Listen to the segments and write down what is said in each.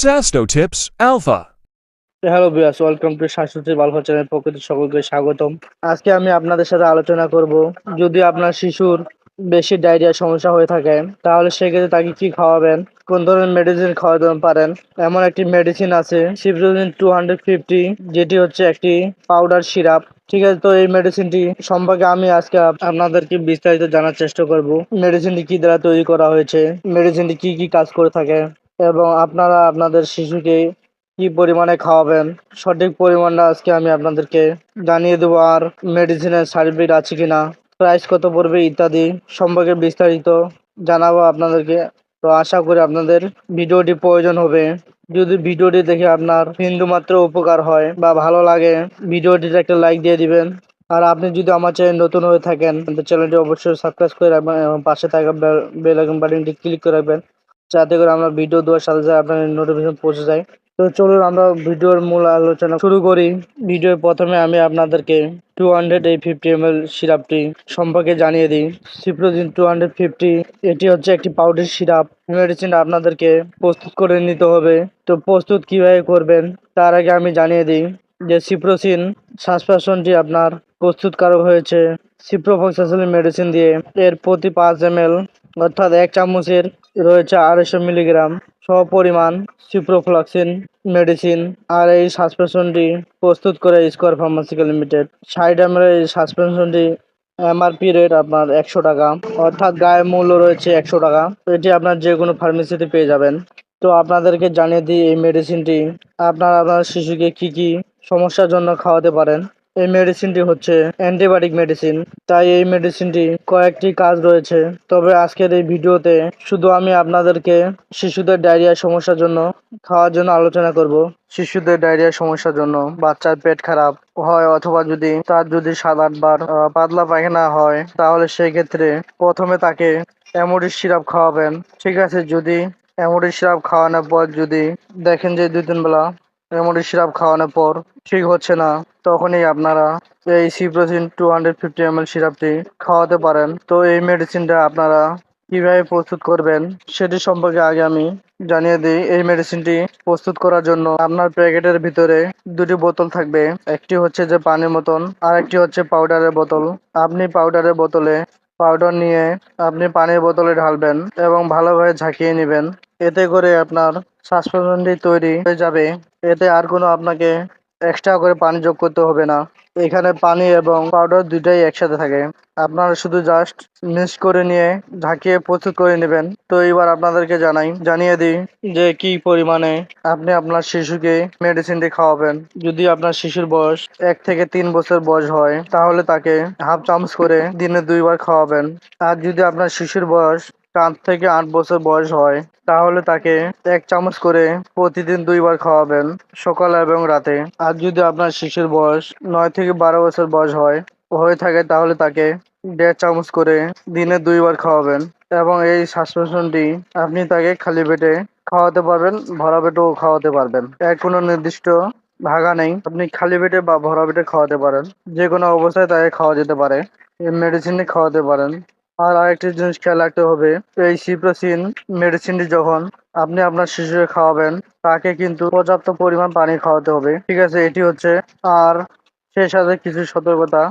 Sasto Tips Alpha. Hello বিয়াস welcome to স্বাস্থ্য বালফা চ্যানেল থেকে সকলকে স্বাগতম। আজকে আমি আপনাদের সাথে আলোচনা করব। যদি আপনার শিশুর বেশি ডায়রিয়া সমস্যা হয়ে থাকে, তাহলে সেক্ষেত্রে তাকে কি খাওয়াবেন? কোন ধরনের মেডিসিন খাওয়াতে পারেন? এমন একটি মেডিসিন আছে সিপ্রোজিন টু হান্ড্রেড ফিফটি যেটি হচ্ছে একটি পাউডার সিরাপ ঠিক আছে, তো এই মেডিসিনটি সম্পর্কে আমি আজকে আপনাদেরকে বিস্তারিত জানার চেষ্টা করব। মেডিসিনটি কি দ্বারা তৈরি করা হয়েছে? মেডিসিনটি কি কি কাজ করে থাকে? এবং আপনারা আপনাদের শিশুকে কি পরিমাণে খাওয়াবেন, সঠিক পরিমাণটা আজকে আমি আপনাদেরকে জানিয়ে দেবো আর মেডিসিনের সার্টিফিকেট আছে কিনা প্রাইস কত পড়বে ইত্যাদি সম্পর্কে বিস্তারিত জানাব আপনাদেরকে। তো আশা করি আপনাদের ভিডিওটি প্রয়োজন হবে। যদি ভিডিওটি দেখে আপনার বিন্দুমাত্র উপকার হয় বা ভালো লাগে, ভিডিওটিতে একটা লাইক দিয়ে দিবেন। আর আপনি যদি আমার চ্যানেল নতুন হয়ে থাকেন চ্যানেলটি অবশ্যই সাবস্ক্রাইব করে রাখবেন এবং পাশে থাকা বেল আইকন বাটনটি ক্লিক করে রাখবেন। যাতে করে আমরা ভিডিও দেওয়ার সাথে সাথে আপনার নোটিফিকেশন পৌঁছে যায়। তো চলুন আমরা ভিডিওর মূল আলোচনা শুরু করি। ভিডিওর প্রথমে আমি আপনাদেরকে টু হান্ড্রেড এই ফিফটি এম এল সিরাপটি সম্পর্কে জানিয়ে দিই। সিপ্রোজিন টু হান্ড্রেড ফিফটি এটি হচ্ছে একটি পাউডার সিরাপ মেডিসিন আপনাদেরকে প্রস্তুত করে নিতে হবে। তো প্রস্তুত কীভাবে করবেন, তার আগে আমি জানিয়ে দিই যে সিপ্রোসিন সাসপেনশনটি আপনার প্রস্তুতকারক হয়েছে। সিপ্রোফক্সাসিলিন মেডিসিন দিয়ে। এর প্রতি পাঁচ এম এল অর্থাৎ এক চামচের রয়েছে আড়াইশো মিলিগ্রাম সপরিমাণ সিপ্রোফ্লাক্সিন মেডিসিন আর এই সাসপেনশনটি প্রস্তুত করে স্কোয়ার ফার্মাসিক্যাল লিমিটেড। ষাট এম এই সাসপেনশনটি এমআরপি রেট আপনার একশো টাকা, অর্থাৎ গায়ে মূল্য রয়েছে একশো টাকা। এটি আপনার যে কোনো ফার্মেসিতে পেয়ে যাবেন। তো আপনাদেরকে জানিয়ে দিই, এই মেডিসিনটি আপনার আপনার শিশুকে কি কি সমস্যার জন্য খাওয়াতে পারেন। এই মেডিসিনটি হচ্ছে অ্যান্টিবায়োটিক মেডিসিন তাই এই মেডিসিনটি কয়েকটি কাজ রয়েছে। তবে আজকের এই ভিডিওতে শুধু আমি আপনাদেরকে শিশুদের ডায়রিয়ার সমস্যার জন্য খাওয়ার জন্য আলোচনা করব। শিশুদের ডায়রিয়ার সমস্যার জন্য বাচ্চার পেট খারাপ হয় অথবা যদি তার যদি সাত আটবার পাতলা পায়খানা হয়, তাহলে সেই ক্ষেত্রে প্রথমে তাকে অ্যামোডিস সিরাপ খাওয়াবেন। ঠিক আছে, যদি অ্যামোডিস সিরাপ খাওয়ানোর পর যদি দেখেন যে দুই তিন বেলা রেমোডি সিরাপ খাওয়ানোর পর ঠিক হচ্ছে না, তখনই আপনারা এই Ciprocin two hundred fifty M সিরাপটি খাওয়াতে পারেন। তো এই মেডিসিনটা আপনারা কীভাবে প্রস্তুত করবেন সেটি সম্পর্কে আগে আমি জানিয়ে দিই। এই মেডিসিনটি প্রস্তুত করার জন্য আপনার প্যাকেটের ভিতরে দুটি বোতল থাকবে। একটি হচ্ছে যে পানির মতন আর একটি হচ্ছে পাউডারের বোতল। আপনি পাউডারের বোতলে পাউডার নিয়ে আপনি পানির বোতলে ঢালবেন এবং ভালোভাবে ঝাঁকিয়ে নেবেন। এতে করে আপনার সাসপেনশনটি তৈরি হয়ে যাবে। এতে আর কোনো আপনাকে এক্সট্রা করে পানি যোগ করতে হবে না। এখানে পানি এবং পাউডার দুইটাই একসাথে থাকে। আপনারা শুধু জাস্ট মিক্স করে নিয়ে ঢাকিয়ে প্রস্তুত করে নেবেন। তো এবার আপনাদেরকে জানাই, জানিয়ে দিই যে কি পরিমাণে আপনি আপনার শিশুকে মেডিসিনটি খাওয়াবেন। যদি আপনার শিশুর বয়স এক থেকে তিন বছর বয়স হয়, তাহলে তাকে হাফ চামচ করে দিনে দুইবার খাওয়াবেন। আর যদি আপনার শিশুর বয়স পাঁচ থেকে আট বছর বয়স হয়, তাহলে তাকে এক চামচ করে প্রতিদিন দুইবার খাওয়াবেন সকাল এবং রাতে। আর যদি আপনার শিশুর বয়স নয় থেকে বারো বছর বয়স হয়, হয়ে থাকে, তাহলে তাকে দেড় চামচ করে দিনে দুইবার খাওয়াবেন এবং এই সাসপেনশনটি আপনি তাকে খালি পেটে খাওয়াতে পারবেন, ভরা পেটেও খাওয়াতে পারবেন। এর কোনো নির্দিষ্ট ভাগা নেই, আপনি খালি পেটে বা ভরা পেটে খাওয়াতে পারেন। যে কোনো অবস্থায় তাকে খাওয়া যেতে পারে, এই মেডিসিনটি খাওয়াতে পারেন। আর আরেকটি জিনিস খেয়াল রাখতে হবে, এই সিপ্রোসিন মেডিসিনটি যখন আপনি আপনার শিশুকে খাওয়াবেন, তাকে কিন্তু পর্যাপ্ত পরিমাণ পানি খাওয়াতে হবে। ঠিক আছে, এটি হচ্ছে, আর সেই সাথে কিছু সতর্কতা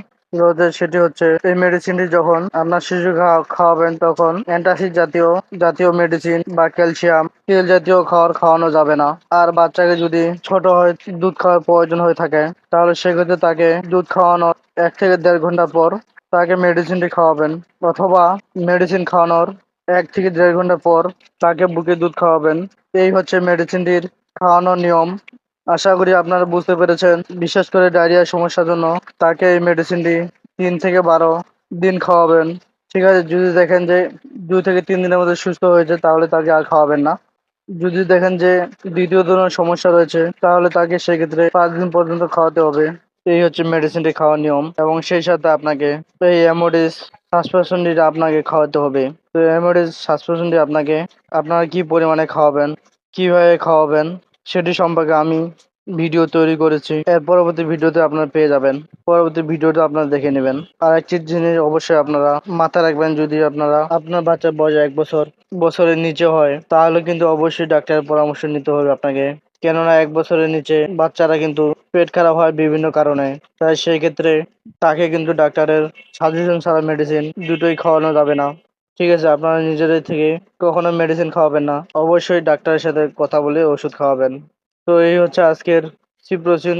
সেটি হচ্ছে, এই মেডিসিনটি যখন আপনার শিশু খাওয়া- খাওয়াবেন তখন অ্যান্টাসিড জাতীয় জাতীয় মেডিসিন বা ক্যালসিয়াম, তেল জাতীয় খাবার খাওয়ানো যাবে না। আর বাচ্চাকে যদি ছোট হয়, দুধ খাওয়ার প্রয়োজন হয়ে থাকে, তাহলে সেক্ষেত্রে তাকে দুধ খাওয়ানোর এক থেকে দেড় ঘণ্টা পর তাকে মেডিসিনটি খাওয়াবেন, অথবা মেডিসিন খাওয়ানোর এক থেকে দেড় ঘণ্টা পর তাকে বুকে দুধ খাওয়াবেন। এই হচ্ছে মেডিসিনটির খাওয়ানোর নিয়ম। আশা করি আপনারা বুঝতে পেরেছেন। বিশেষ করে ডায়রিয়ার সমস্যার জন্য তাকে এই মেডিসিনটি তিন থেকে বারো দিন খাওয়াবেন। ঠিক আছে, যদি দেখেন যে দুই থেকে তিন দিনের মধ্যে সুস্থ হয়েছে, তাহলে তাকে আর খাওয়াবেন না। যদি দেখেন যে দ্বিতীয় ধরনের সমস্যা রয়েছে, তাহলে তাকে সেক্ষেত্রে পাঁচ দিন পর্যন্ত খাওয়াতে হবে। এই হচ্ছে মেডিসিনটি খাওয়ার নিয়ম এবং সেই সাথে আপনাকে এই অ্যামোডিস সাসপেনশনটি আপনাকে খাওয়াতে হবে। তো অ্যামোডিস সাসপেনশনটি আপনাকে আপনারা কি পরিমাণে খাওয়াবেন, কীভাবে খাওয়াবেন সেটি সম্পর্কে আমি ভিডিও তৈরি করেছি। এর পরবর্তী ভিডিওতে আপনারা পেয়ে যাবেন। পরবর্তী ভিডিওটা আপনারা দেখে নেবেন। আর একটি জিনিস অবশ্যই আপনারা মাথায় রাখবেন, যদি আপনারা আপনার বাচ্চার বয়স এক বছর, বছরের নিচে হয়, তাহলে কিন্তু অবশ্যই ডাক্তারের পরামর্শ নিতে হবে আপনাকে। কেননা এক বছরের নিচে বাচ্চারা কিন্তু পেট খারাপ হয় বিভিন্ন কারণে। তাই সেই ক্ষেত্রে তাকে কিন্তু ডাক্তারের সাজেশন ছাড়া মেডিসিন দুটোই খাওয়ানো যাবে না। ঠিক আছে, আপনারা নিজেদের থেকে কখনো মেডিসিন খাওয়াবেন না। অবশ্যই ডাক্তারের সাথে কথা বলে ওষুধ খাওয়াবেন। তো এই হচ্ছে আজকের সিপ্রোসিন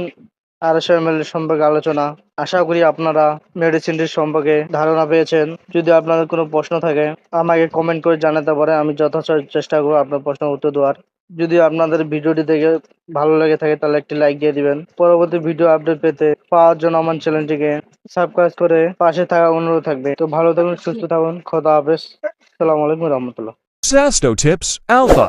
আড়াইশো এম সম্পর্কে আলোচনা। আশা করি আপনারা মেডিসিনটির সম্পর্কে ধারণা পেয়েছেন। যদি আপনাদের কোনো প্রশ্ন থাকে, আমাকে কমেন্ট করে জানাতে পারে আমি যথাযথ চেষ্টা করব আপনার প্রশ্নের উত্তর দেওয়ার। যদি আপনাদের ভিডিওটি দেখে ভালো লেগে থাকে, তাহলে একটি লাইক দিয়ে দিবেন। পরবর্তী ভিডিও আপডেট পেতে পাওয়ার জন্য আমার চ্যানেলটিকে সাবস্ক্রাইব করে পাশে থাকা অনুরোধ থাকবে। তো ভালো থাকুন, সুস্থ থাকুন, খোদা হাফেজ। সালাম আলাইকুম রহমতুল্লাহ। Sasto Tips Alpha.